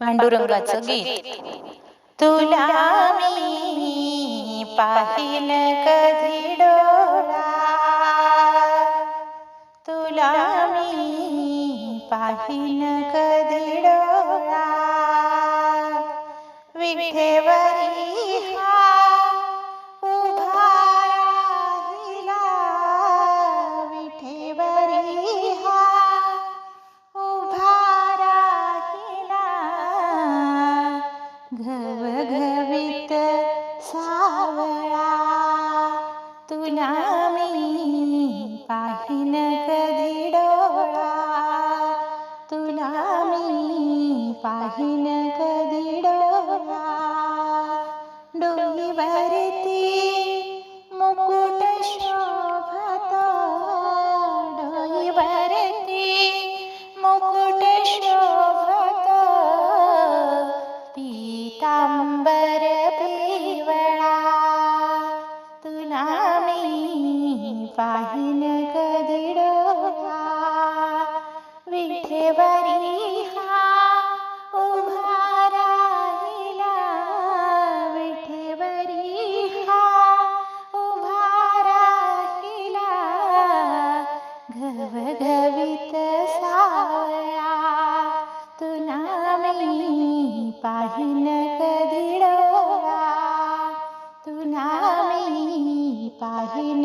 पांडुरंगाचं गीत. तुला मी पाहिल कधी डोळा? तुला मी पाहिल कधी डोळा? घवघवीत सावळा तुला मी पाहिन कधी डोळा तुला मी पाहिन कधी पाहिन कधी डोळा विठेवरी हा उभा राहिला. विठेवरी हा उभा राहिला. घवघवीत सावळा तुला मी पाहिन कधी तुला मी पाहिन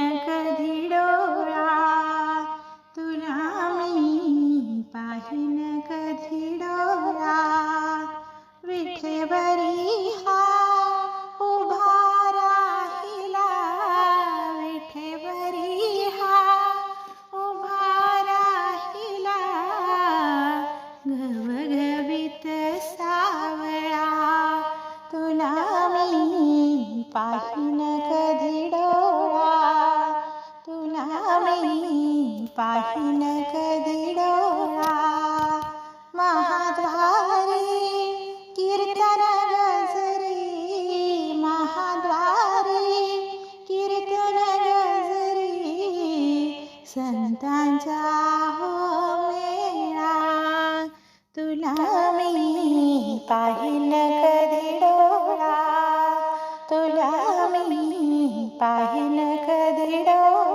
पाहिन कधी डोळा तुला मी पाहिन कधी डोळा महाद्वारी कीर्तन गजरी. महाद्वारी कीर्तन गजरी. संतांच्या हो मेळा. तुला मी पाहिन मी पाहिन कधी डोळा